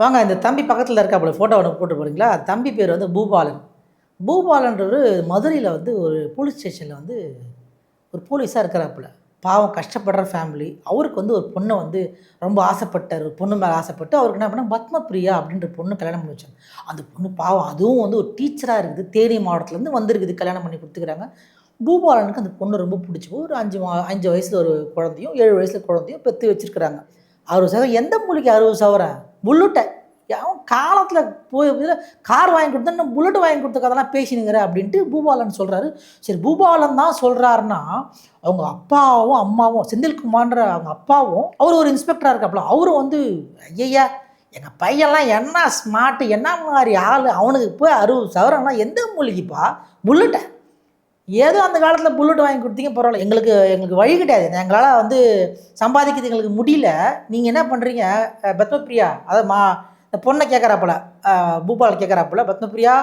வாங்க இந்த தம்பி பக்கத்தில் இருக்காப்புல ஃபோட்டோ ஒன்று போட்டு போகிறீங்களா தம்பி பேர் வந்து பூபாலன். பூபாலன்றவர் மதுரையில் வந்து ஒரு போலீஸ் ஸ்டேஷனில் வந்து ஒரு போலீஸாக இருக்கிறாப்புல. பாவம் கஷ்டப்படுற ஃபேமிலி அவருக்கு வந்து ஒரு பொண்ணை வந்து ரொம்ப ஆசைப்பட்டார். ஒரு பொண்ணு மேலே ஆசைப்பட்டு அவருக்கு என்ன பண்ணால் பத்மபிரியா அப்படின்ற பொண்ணு கல்யாணம் பண்ணி வச்சாங்க. அந்த பொண்ணு பாவம் அதுவும் வந்து ஒரு டீச்சராக இருக்குது. தேனி மாவட்டத்துலேருந்து வந்திருக்குது கல்யாணம் பண்ணி கொடுத்துக்கிறாங்க. பூபாலனுக்கு அந்த பொண்ணு ரொம்ப பிடிச்சி ஒரு அஞ்சு மா அஞ்சு வயசில் ஒரு குழந்தையும் ஏழு வயசில் குழந்தையும் பெற்று வச்சுருக்குறாங்க. அறுபது சவரம் எந்த மூலிக்கு அறுபது சவரம் புல்லுட்டை அவன் காலத்தில் போய் கார் வாங்கி கொடுத்தா இன்னும் புல்லட் வாங்கி கொடுத்த கதெல்லாம் பேசினுங்கிற அப்படின்ட்டு பூபாலன் சொல்கிறாரு சரி பூபாலன் தான் சொல்கிறாருன்னா அவங்க அப்பாவும் அம்மாவும் செந்தில்குமார்ன்ற அவங்க அப்பாவும் அவர் ஒரு இன்ஸ்பெக்டராக இருக்காப்புல அவரும் வந்து ஐயா எங்கள் பையன்லாம் என்ன ஸ்மார்ட்டு என்ன மாதிரி ஆள் அவனுக்கு போய் அறுபது சவரம்னா எந்த மூலிகைப்பா? புல்லட்டை ஏதோ அந்த காலத்தில் புல்லட் வாங்கி கொடுத்தீங்க பரவாயில்ல. எங்களுக்கு எங்களுக்கு வழி கிடையாது. எங்களால் வந்து சம்பாதிக்கிறது எங்களுக்கு முடியல. நீங்கள் என்ன பண்ணுறீங்க பத்மப்ரியா பத்மபிரியா அதாவது மா இந்த பொண்ணை கேட்குறாப்புல பூபால் கேட்குறாப்புல பத்மபிரியா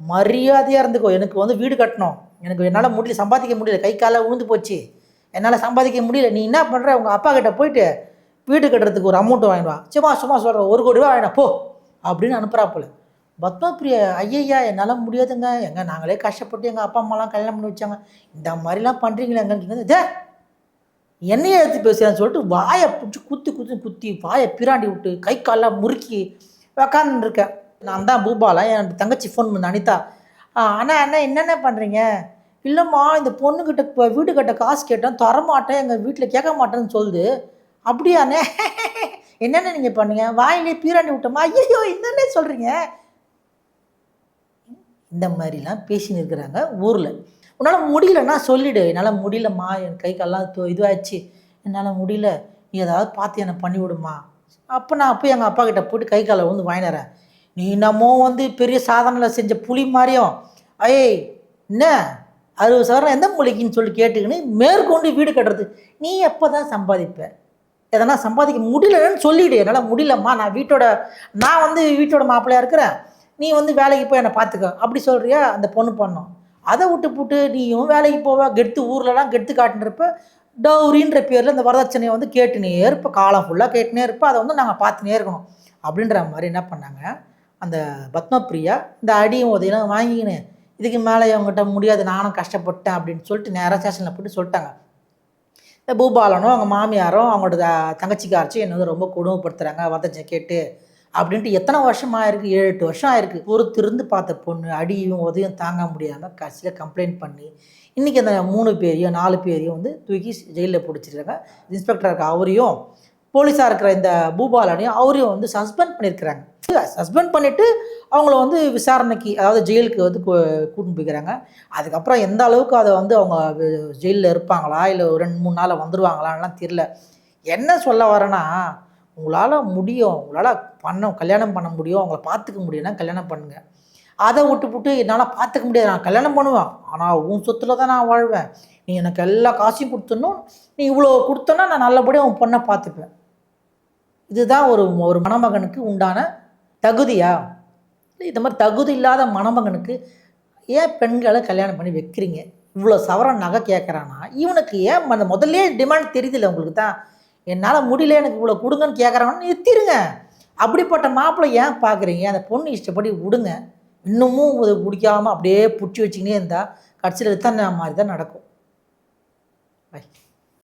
மரியாதையாக இருந்துக்கோ. எனக்கு வந்து வீடு கட்டணும். எனக்கு என்னால் முடியல சம்பாதிக்க முடியல. கை காலை உழுந்து போச்சு. என்னால் சம்பாதிக்க முடியல. நீ என்ன பண்ணுற உங்கள் அப்பா கிட்ட போயிட்டு வீடு கட்டுறதுக்கு ஒரு அமௌண்ட் வாங்கிடுவான் சும்மா சும்மா சொல்கிறேன் ஒரு கோடி ரூபா வாங்கினா போ அப்படின்னு அனுப்புகிறாப்புல பத்மபிரியா ஐயையா என்னால் முடியாதுங்க. எங்கள் நாங்களே கஷ்டப்பட்டு எங்கள் அப்பா அம்மாலாம் கல்யாணம் பண்ணி வச்சாங்க. இந்த மாதிரிலாம் பண்ணுறீங்களா எங்களுக்கு இதே என்னையே எடுத்து பேசுகிறேன்னு சொல்லிட்டு வாயை பிடிச்சி குத்தி குத்தி குத்தி வாயை பிராண்டி விட்டு கை காலெல்லாம் முறுக்கி உக்காந்துட்டு இருக்கேன் நான் தான் பூபாலா என் தங்கச்சி ஃபோன் பண்ண அனிதா. "ஆ, அண்ணா அண்ணா என்னென்ன பண்ணுறீங்க இல்லைம்மா இந்த பொண்ணுக்கிட்ட இப்போ வீடு கட்ட காசு கேட்டேன் தரமாட்டேன் எங்கள் வீட்டில் கேட்க மாட்டேன்னு சொல்லுது. அப்படியாண்ணே? என்னென்ன நீங்கள் பண்ணுங்க? வாயிலே பீராண்டி விட்டோமா? ஐயோ என்னென்ன சொல்கிறீங்க இந்த மாதிரிலாம் பேசின்னு இருக்கிறாங்க ஊரில். உன்னால் முடியலன்னா சொல்லிவிடு என்னால் முடியலம்மா என் கை கால்லாம் இதுவாச்சு என்னால் முடியல. நீ ஏதாவது பார்த்து என்னை பண்ணி விடுமா? அப்போ நான் அப்போ எங்கள் அப்பா கிட்ட போயிட்டு கை காலை வந்து வாங்கினறேன் நீ என்னமோ வந்து பெரிய சாதனையில் செஞ்ச புலி மாதிரியும் ஐய் என்ன? அறுபது சவரம் எந்த மொழிக்குன்னு சொல்லி கேட்டுக்கின்னு மேற்கொண்டு வீடு கட்டுறது. நீ எப்போ தான் சம்பாதிப்ப? எதனா சம்பாதிக்க முடியலன்னு சொல்லிவிடு என்னால் முடியலம்மா நான் வீட்டோட நான் வந்து வீட்டோட மாப்பிள்ளையாக இருக்கிறேன். நீ வந்து வேலைக்கு போய் என்னை பார்த்துக்க. அப்படி சொல்கிறியா அந்த பொண்ணு பண்ணோம் அதை விட்டு போட்டு நீயும் வேலைக்கு போவ கெடுத்து ஊர்லலாம் கெடுத்து காட்டுன்றப்ப டௌரின்ற பேரில் இந்த வரதட்சணையை வந்து கேட்டுனே இருப்போம் காலம் ஃபுல்லாக கேட்டுனே இருப்போம் அதை வந்து நாங்கள் பார்த்துனே இருக்கணும். அப்படின்ற மாதிரி என்ன பண்ணாங்க? அந்த பத்மபிரியா இந்த அடியும் உதவியெல்லாம் வாங்கிக்கின்னு இதுக்கு மேலே இவங்ககிட்ட முடியாது நானும் கஷ்டப்பட்டேன் அப்படின்னு சொல்லிட்டு நேராக ஸ்டேஷனில் போட்டு சொல்லிட்டாங்க. இந்த பூபாலனும் அவங்க மாமியாரும் அவங்களோட தங்கச்சிக்காரச்சும் என்னை வந்து ரொம்ப கொடுமைப்படுத்துகிறாங்க வரதட்சணை கேட்டு. அப்படின்ட்டு எத்தனை வருஷம் ஆயிருக்கு ஏழு எட்டு வருஷம் ஆயிருக்கு. பொறுத்திருந்து பார்த்த பொண்ணு அடியும் உதவியும் தாங்க முடியாமல் கடைசியில் கம்ப்ளைண்ட் பண்ணி இன்றைக்கி அந்த மூணு பேரையும் நாலு பேரையும் வந்து தூக்கி ஜெயிலில் பிடிச்சிருக்காங்க. இன்ஸ்பெக்டர் இருக்க அவரையும் போலீஸாக இருக்கிற இந்த பூபாலனையும் அவரையும் வந்து சஸ்பெண்ட் பண்ணியிருக்கிறாங்க. சஸ்பெண்ட் பண்ணிவிட்டு அவங்கள வந்து விசாரணைக்கு அதாவது ஜெயிலுக்கு வந்து கூ- கூட்டின்னு போய்க்கிறாங்க. அதுக்கப்புறம் எந்த அளவுக்கு அதை வந்து அவங்க ஜெயிலில் இருப்பாங்களா? இல்லை ரெண்டு மூணு நாளில் வந்துடுவாங்களான்லாம் தெரில என்ன சொல்ல வரேன்னா உங்களால் முடியும் உங்களால் பண்ண கல்யாணம் பண்ண முடியும் அவங்கள பார்த்துக்க முடியும்னா கல்யாணம் பண்ணுங்கள் அதை விட்டு விட்டு என்னால் பார்த்துக்க முடியாது. நான் கல்யாணம் பண்ணுவேன். ஆனால் உன் சொத்துல தான் நான் வாழ்வேன். நீ எனக்கு எல்லா காசையும் கொடுத்தணும் நீ இவ்வளோ கொடுத்தோன்னா நான் நல்லபடியாக உன் பொண்ணை பார்த்துப்பேன். இதுதான் ஒரு ஒரு மணமகனுக்கு உண்டான தகுதியா? இந்த மாதிரி தகுதி இல்லாத மணமகனுக்கு ஏன் பெண்களை கல்யாணம் பண்ணி வைக்கிறீங்க? இவ்வளோ சவரன் நகை கேட்குறானா இவனுக்கு ஏன் அந்த முதல்லே டிமாண்ட் தெரியுதுல்ல உங்களுக்கு தான்? என்னால் முடியல எனக்கு இவ்வளோ கொடுங்கன்னு கேட்குறாங்கன்னு நிறுத்திடுங்க அப்படிப்பட்ட மாப்பிள்ளை ஏன் பார்க்குறீங்க அந்த பொண்ணு இஷ்டப்படி விடுங்க. இன்னமும் இது பிடிக்காம அப்படியே பிடிச்சி வச்சுக்கினே இருந்தால் கடைசியில் தான் மாதிரி தான் நடக்கும். பை